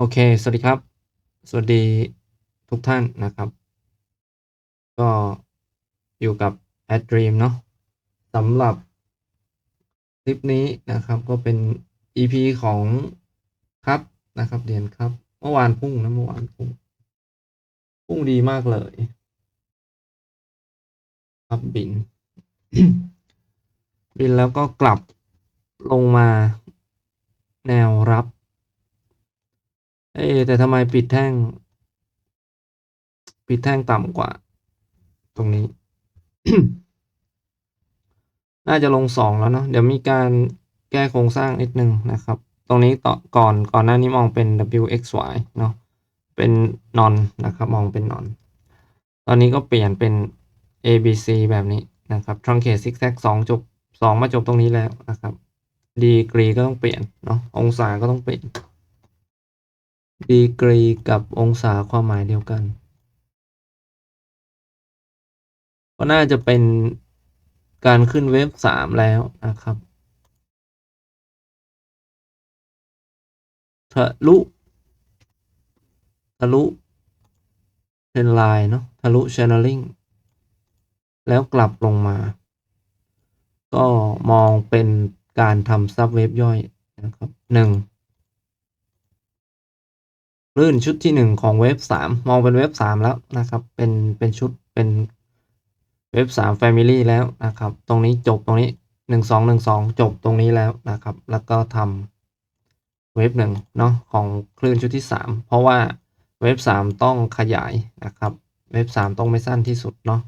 โอเค สวัสดีครับ สวัสดีทุกท่านนะครับ ก็อยู่กับ Ad Dream เนาะสำหรับคลิปนี้นะครับก็เป็น EP ของครับนะครับเรียนครับ เมื่อวานพุ่งนะเมื่อวานพุ่ง พุ่งดีมากเลย ครับบิน บินแล้วก็กลับลงมาแนวรับ เอ๊แต่ทำไมปิดแท่ง ปิดแท่งต่ำกว่า ตรงนี้ น่าจะลงสองแล้วเนาะเดี๋ยวมีการแก้โครงสร้างนิดนึงนะครับ ตรงนี้ต่อก่อนก่อนหน้านี้มองเป็น WXY เนาะเป็นนอนนะครับ มองเป็นนอน ตอนนี้ก็เปลี่ยนเป็น ABC แบบนี้นะครับ truncate zigzag สองจบสองมาจบตรงนี้แล้วนะครับ ดีกรีก็ต้องเปลี่ยนเนาะองศาก็ต้องเปลี่ยน ดีกรีกับองศาความหมายเดียวกัน ก็น่าจะเป็นการขึ้นเวฟสามแล้วนะครับ ทะลุ ทะลุเทรนไลน์เนาะ ทะลุช n น e ลิงแล้วกลับลงมา ก็มองเป็นการทำซับเวฟย่อยนะครับหนึ่ง ลื่นชุดที่หนึ่งของเวฟสามมองเป็นเวฟสามแล้วนะครับ เป็นเป็นชุดเป็นเวฟสามแฟมิลี่แล้วนะครับ ตรงนี้จบตรงนี้หนึ่งสองหนึ่งสองจบตรงนี้แล้วนะครับ แล้วก็ทำเวฟหนึ่งเนาะของคลื่นชุดที่สามเพราะว่าเวฟสามต้องขยายนะครับ เวฟสามต้องไม่สั้นที่สุดเนาะ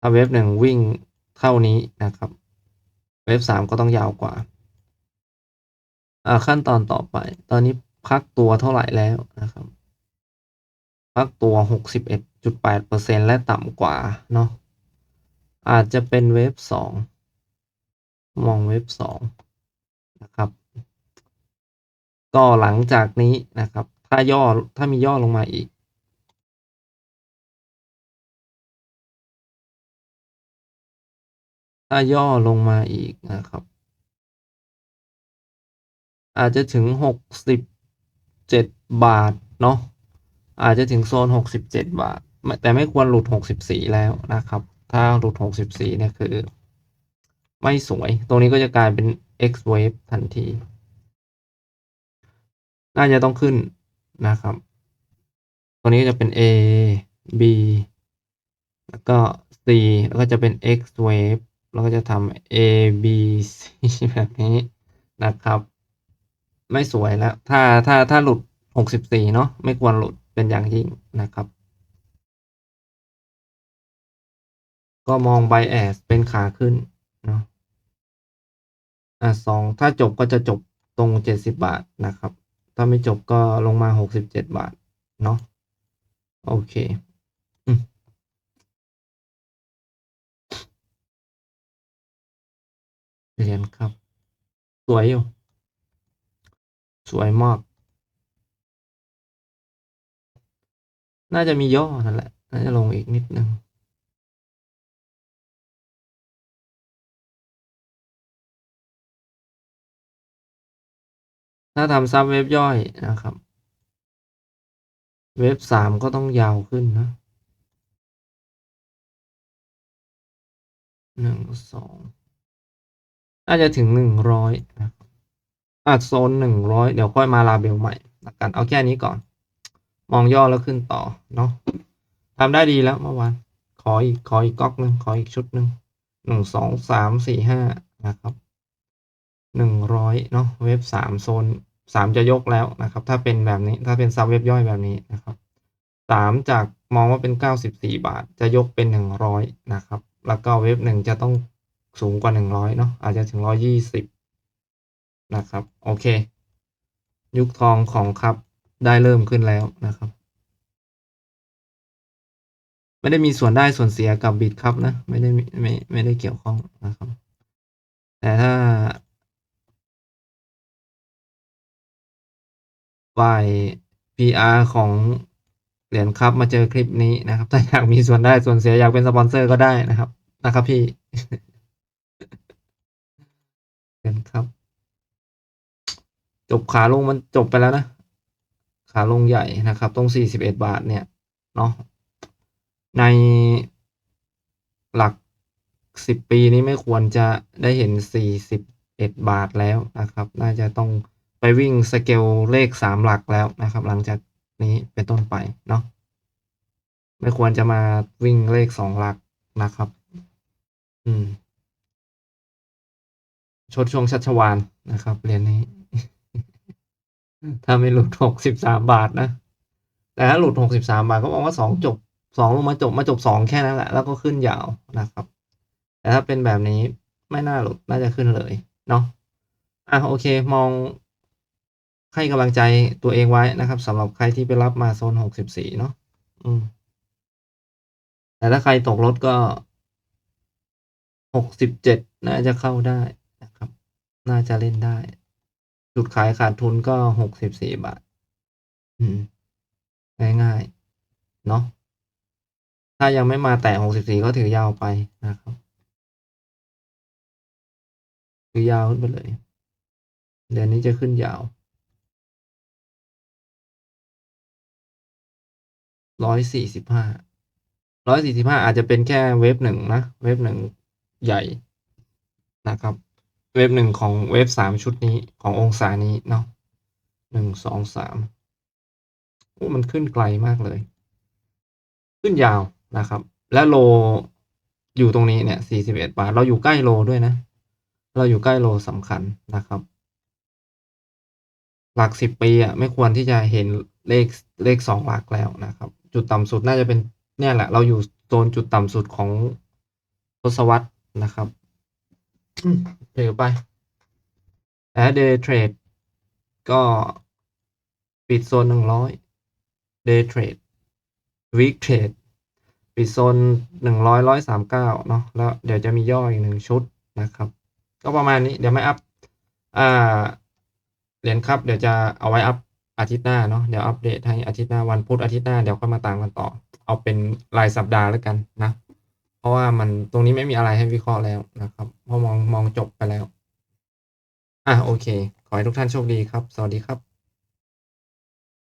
ถ้าเวฟหนึ่งวิ่งเท่านี้นะครับ เวฟสามก็ต้องยาวกว่าขั้นตอนต่อไป ตอนนี้ พักตัวเท่าไหร่แล้วนะครับ พักตัวหกสิบเอ็ดจุดแปดเปอร์เซ็นและต่ำกว่าเนาะอาจจะเป็นเวฟสองมองเวฟสองนะครับ ก็หลังจากนี้นะครับ ถ้าย่อถ้ามีย่อลงมาอีก ถ้าย่อลงมาอีกนะครับ อาจจะถึงหกสิบ จ็ดบาทเนาะอาจจะถึงโซนหกสิบเจ็ดบาท แต่ไม่ควรหลุดหกสิบสี่แล้วนะครับ ถ้าหลุดหกสิบสี่เนี่ยคือ ไม่สวย ตรงนี้ก็จะกลายเป็น X wave ทันที น่าจะต้องขึ้นนะครับ ตัวนี้จะเป็น A B แล้วก็ C แล้วก็จะเป็น X wave แล้วก็จะทำ A B C แบบนี้นะครับ ไม่สวยแล้ว ถ้าถ้าถ้าหลุดหกสิบสี่เนาะไม่ควรหลุดเป็นอย่างยิ่งนะครับ ก็มองไบแอสเป็นขาขึ้นเนาะอะสองถ้าจบก็จะจบตรงเจ็ดสิบบาทนะครับ ถ้าไม่จบก็ลงมาหกสิบเจ็ดบาทเนาะโอเคเรียนครับ สวยอยู่ สวยมาก น่าจะมีย่อนั่นแหละ น่าจะลงอีกนิดนึงถ้าทำซับเว็บย่อยนะครับ เว็บสามก็ต้องยาวขึ้นนะหนึ่งสองน่าจะถึงหนึ่งร้อยนะครับ อาจโซนหนึ่งร้อยเดี๋ยวค่อยมาลาเบลใหม่ละกันเอาแค่นี้ก่อน มองย่อแล้วขึ้นต่อเนาะทำได้ดีแล้วเมื่อวานขออีกขออีกก๊อกหนึ่งขออีกชุดหนึ่งหนึ่งสองสามสี่ห้านะครับหนึ่งร้อยเนาะเว็บสามโซนสามจะยกแล้วนะครับ ถ้าเป็นแบบนี้ถ้าเป็นซับเว็บย่อยแบบนี้นะครับสามจากมองว่าเป็นเก้าสิบสี่บาท จะยกเป็นหนึ่งร้อยนะครับ แล้วก็เว็บหนึ่งจะต้องสูงกว่าหนึ่งร้อยเนาะอาจจะถึงร้อยี่สิบ นะครับ โอเค ยุคทองของครับได้เริ่มขึ้นแล้วนะครับ ไม่ได้มีส่วนได้ส่วนเสียกับบิตครับนะ ไม่ได้ไม่ไม่ได้เกี่ยวข้องนะครับ แต่ถ้าฝ่าย PR ของเหรียญครับมาเจอคลิปนี้นะครับ ถ้าอยากมีส่วนได้ส่วนเสียอยากเป็นสปอนเซอร์ก็ได้นะครับ นะครับพี่เหรียญครับ จบขาลงมันจบไปแล้วนะ ขาลงใหญ่นะครับ ตรง 41 บาทเนี่ยเนาะในหลัก 10 ปีนี้ไม่ควรจะได้เห็น 41 บาทแล้วนะครับ น่าจะต้องไปวิ่งสเกลเลข 3 หลักแล้วนะครับ หลังจากนี้เป็นต้นไปเนาะไม่ควรจะมาวิ่งเลข 2 หลักนะครับ อืมชดช่วงชัชวาลนะครับเรียญนี้ ถ้าไม่หลุด63บสามบาทนะ แต่ถ้าหลุด63บสามบาทก็มองว่า2จบ2ลงมาจบมาจบ2แค่นั้นแหละ แล้วก็ขึ้นยาวนะครับ แต่ถ้าเป็นแบบนี้ไม่น่าหลุดน่าจะขึ้นเลยเนาะอะโอเคมองให้กำลังใจตัวเองไว้นะครับสำหรับใครที่ไปรับมาโซน64เนาะอืม แต่ถ้าใครตกรถก็67น่าจะเข้าได้นะครับ น่าจะเล่นได้ จุดขายขาดทุนก็64บาท อืม ง่ายๆ เนาะ ถ้ายังไม่มาแตะ64ก็ถือยาวไปนะครับ ถือยาวขึ้นไปเลย เดือนนี้จะขึ้นยาว145 145อยสี่สิบห้าอาจจะเป็นแค่เวฟ1นะ เวฟ1ใหญ่นะครับ เวฟ1ของเวฟ3ชุดนี้ขององศานี้เนาะ1 2 3โอ้มันขึ้นไกลมากเลย ขึ้นยาวนะครับ และโลอยู่ตรงนี้เนี่ย41บเอ็ดบาท เราอยู่ใกล้โลด้วยนะ เราอยู่ใกล้โลสำคัญนะครับ หลัก10ปีอะไม่ควรที่จะเห็นเลขเลข2หลักแล้วนะครับ จุดต่ำสุดน่าจะเป็นเนี่ยแหละ เราอยู่โซนจุดต่ำสุดของทศวรรษนะครับ อืมถือไปแต่ถ้า Day Trade ก็ปิดโซน100 Day Trade Week Trade ปิดโซน100 139เก้าเนาะแล้วเดี๋ยวจะมีย่ออีก1ชุดนะครับ ก็ประมาณนี้เดี๋ยวไม่อัปอ่าเหรียญครับ เดี๋ยวจะเอาไว้อัปอาทิตย์หน้าเนาะเดี๋ยวอัปเดตให้อาทิตย์หน้าวันพุธอาทิตย์หน้าเดี๋ยวค่อยมาตามกันต่อ เอาเป็นรายสัปดาห์แล้วกันนะ ราะว่ามันตรงนี้ไม่มีอะไรให้วิเคราะห์แล้วนะครับเพราะมองมองจบไปแล้ว อะโอเค ขอให้ทุกท่านโชคดีครับ สวัสดีครับ